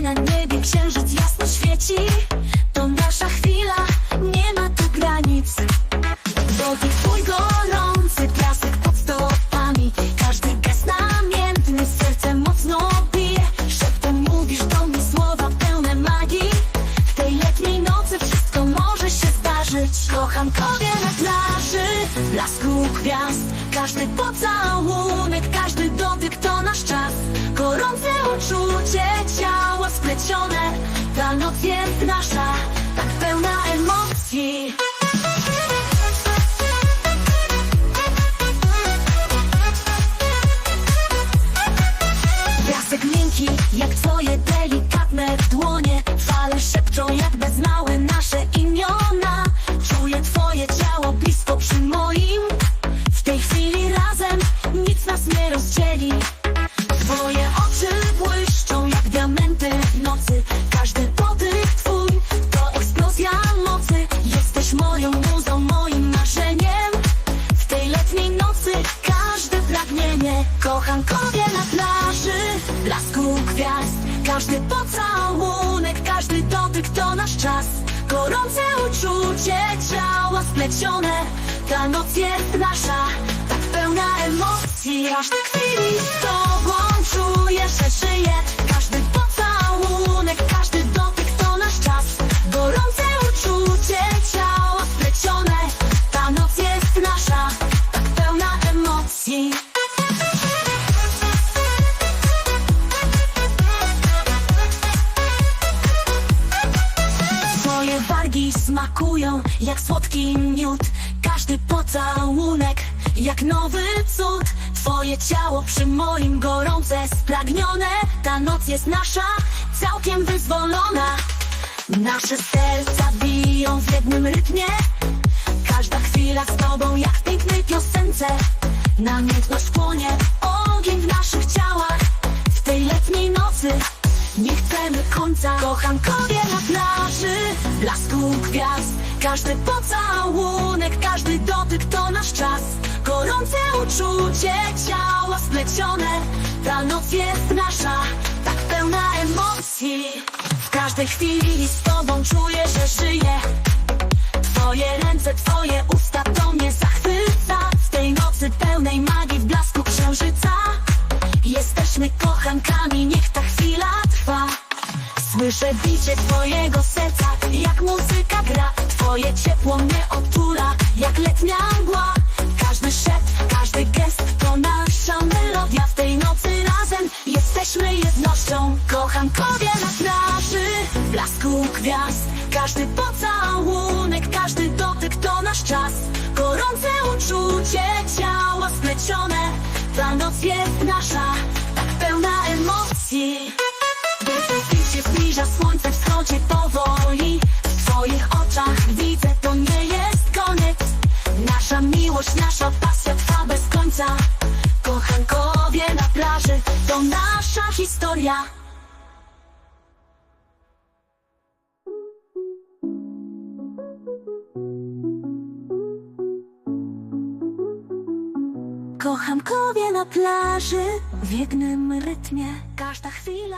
Na niebie księżyc jasno świeci. To nasza chwila, nie ma tu granic Dotyk twój gorący, blasku gwiazd Każdy pocałunek, każdy dotyk to nasz czas. Gorące uczucie, ciała splecione Ta noc jest nasza, tak pełna emocji rozdzieli. Twoje oczy błyszczą jak diamenty w nocy. Każdy dotyk twój to eksplozja mocy. Jesteś moją muzą, moim marzeniem. W tej letniej nocy każde pragnienie Kochankowie na plaży, blasku gwiazd. Każdy pocałunek, każdy dotyk to nasz czas. Gorące uczucie, ciała splecione. Ta noc jest emocji Każdy chwili z tobą czuję, że żyję Każdy pocałunek, każdy dotyk to nasz czas. Gorące uczucie, ciała splecione. Ta noc jest nasza, tak pełna emocji. Twoje wargi smakują jak słodki miód. Każdy pocałunek jak nowy cud Twoje ciało przy moim gorące spragnione. Ta noc jest nasza, całkiem wyzwolona. Nasze serca biją w jednym rytmie. Każda chwila z tobą jak w pięknej piosence. Namiętność płonie, ogień w naszych ciałach. W tej letniej nocy nie chcemy końca. Kochankowie na plaży, blasku gwiazd. Każdy pocałunek, każdy dotyk to nasz czas uczucie, ciała splecione Ta noc jest nasza, tak pełna emocji. W każdej chwili z tobą czuję, że żyję. Twoje ręce, twoje usta to mnie zachwyca. W tej nocy pełnej magii w blasku księżyca. Jesteśmy kochankami, niech ta chwila trwa. Słyszę bicie twojego serca, jak muzyka gra. Twoje ciepło mnie otula, jak letnia mgła blasku gwiazd. Każdy pocałunek, każdy dotyk to nasz czas. Gorące uczucie, ciała splecione Ta noc jest nasza, tak pełna emocji. Gdy się zbliża słońce wschodzie powoli. W twoich oczach widzę to nie jest koniec. Nasza miłość, nasza pasja trwa bez końca. Kochankowie na plaży to nasza historia Kochankowie na plaży w jednym rytmie. Każda chwila